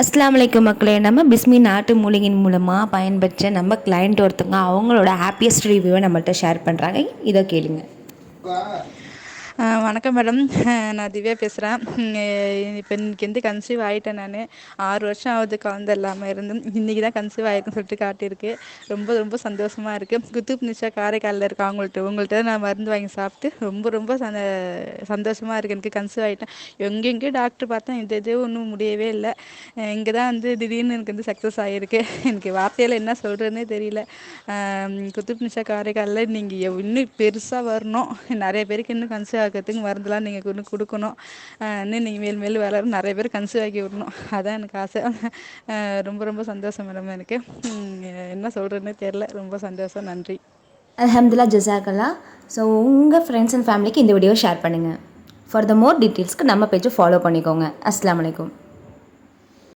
அஸ்லாம் வலைக்கும் மக்களே நம்ம பிஸ்மி நாட்டு மூலிகையின் மூலமாக பயன்பெற்ற நம்ம கிளைண்ட் ஒருத்தவங்க அவங்களோட ஹாப்பியஸ்ட் ரிவ்யூவை நம்மள்கிட்ட ஷேர் பண்ணுறாங்க இதை கேளுங்க. வணக்கம் மேடம். நான் திவ்யா பேசுகிறேன் இப்போ இன்னைக்கு வந்து கன்சீவ் ஆகிட்டேன் நான். ஆறு வருஷம் ஆகுது குழந்த இல்லாமல் இருந்து. இன்றைக்கி தான் கன்சீவ் ஆகிருக்குன்னு சொல்லிட்டு காட்டியிருக்கு. ரொம்ப ரொம்ப சந்தோஷமாக இருக்குது குத்துப் நிஷா காரைக்காலில் இருக்கு அவங்கள்ட்ட உங்கள்கிட்ட நான் மருந்து வாங்கி சாப்பிட்டு ரொம்ப ரொம்ப சந்த சந்தோஷமாக இருக்குது எனக்கு கன்சீவ் ஆகிட்டேன் எங்கெங்கேயோ டாக்டர் பார்த்தேன் இந்த இது ஒன்றும் முடியவே இல்லை. இங்கே தான் வந்து திடீர்னு எனக்கு வந்து சக்ஸஸ் ஆகிருக்கு எனக்கு வார்த்தையில் என்ன சொல்கிறதுனே தெரியல. குத்துப் நிஷா காரைக்காலில் நீங்கள் இன்னும் பெருசாக வரணும். நிறைய பேருக்கு இன்னும் கன்சீவ் ஆகிறதுக்கு மருந்துலாம் நீங்கள் இன்னும் கொடுக்கணும். இன்னும் நீங்கள் மேல் மேல் வளர நிறைய பேர் கன்சீவ் ஆக்கி விடணும். அதான் எனக்கு ஆசை. ரொம்ப ரொம்ப சந்தோஷம் மேடம் எனக்கு. என்ன சொல்கிறதுனே தெரில ரொம்ப சந்தோஷம். நன்றி. அல்ஹம்துல்லா ஜசாக்கல்லா ஸோ உங்கள் ஃப்ரெண்ட்ஸ் அண்ட் ஃபேமிலிக்கு இந்த வீடியோ ஷேர் பண்ணுங்கள் ஃபார் த மோர் டீட்டெயில்ஸ்க்கு நம்ம பேஜை ஃபாலோ பண்ணிக்கோங்க. அஸ்லாம் வலைக்கம்